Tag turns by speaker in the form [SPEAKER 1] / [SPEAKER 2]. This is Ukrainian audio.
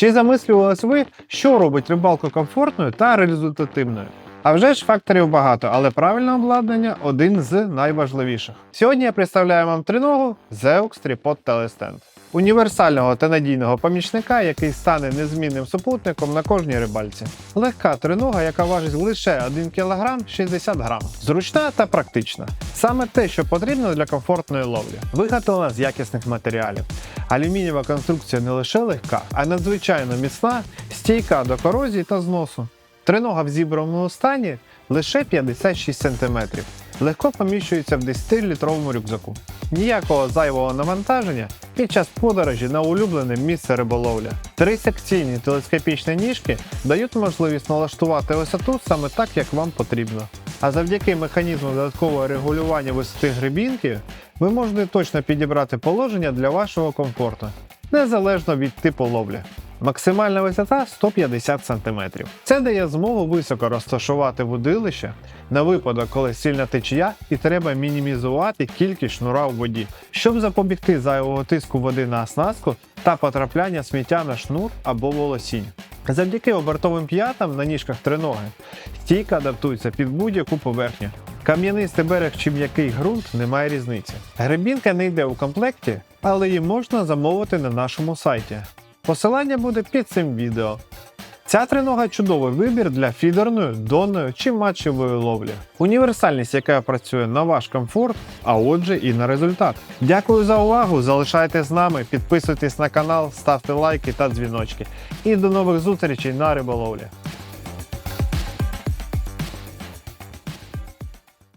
[SPEAKER 1] Чи замислювались ви, що робить рибалку комфортною та результативною? А вже ж факторів багато, але правильне обладнання один з найважливіших. Сьогодні я представляю вам триногу Zeux Tripod Telestand. Універсального та надійного помічника, який стане незмінним супутником на кожній рибальці. Легка тринога, яка важить лише 1 кг 60 г. Зручна та практична. Саме те, що потрібно для комфортної ловлі. Виготовлена з якісних матеріалів. Алюмінієва конструкція не лише легка, а надзвичайно міцна, стійка до корозії та зносу. Тринога в зібраному стані лише 56 см. Легко поміщується в 10-літровому рюкзаку. Ніякого зайвого навантаження під час подорожі на улюблене місце риболовля. Три секційні телескопічні ніжки дають можливість налаштувати висоту саме так, як вам потрібно. А завдяки механізму додаткового регулювання висоти грибінки ви можете точно підібрати положення для вашого комфорту, незалежно від типу ловлі. Максимальна висота 150 см. Це дає змогу високо розташувати водилище на випадок, коли сильна течія і треба мінімізувати кількість шнура у воді, щоб запобігти зайвого тиску води на оснастку та потрапляння сміття на шнур або волосінь. Завдяки обертовим п'ятам на ніжках триноги стійка адаптується під будь-яку поверхню. Кам'янистий берег чи м'який ґрунт немає різниці. Гребінка не йде у комплекті, але її можна замовити на нашому сайті. Посилання буде під цим відео. Ця тринога чудовий вибір для фідерної, донної чи матчевої ловлі. Універсальність, яка працює на ваш комфорт, а отже і на результат. Дякую за увагу! Залишайтесь з нами, підписуйтесь на канал, ставте лайки та дзвіночки. І до нових зустрічей на риболовлі.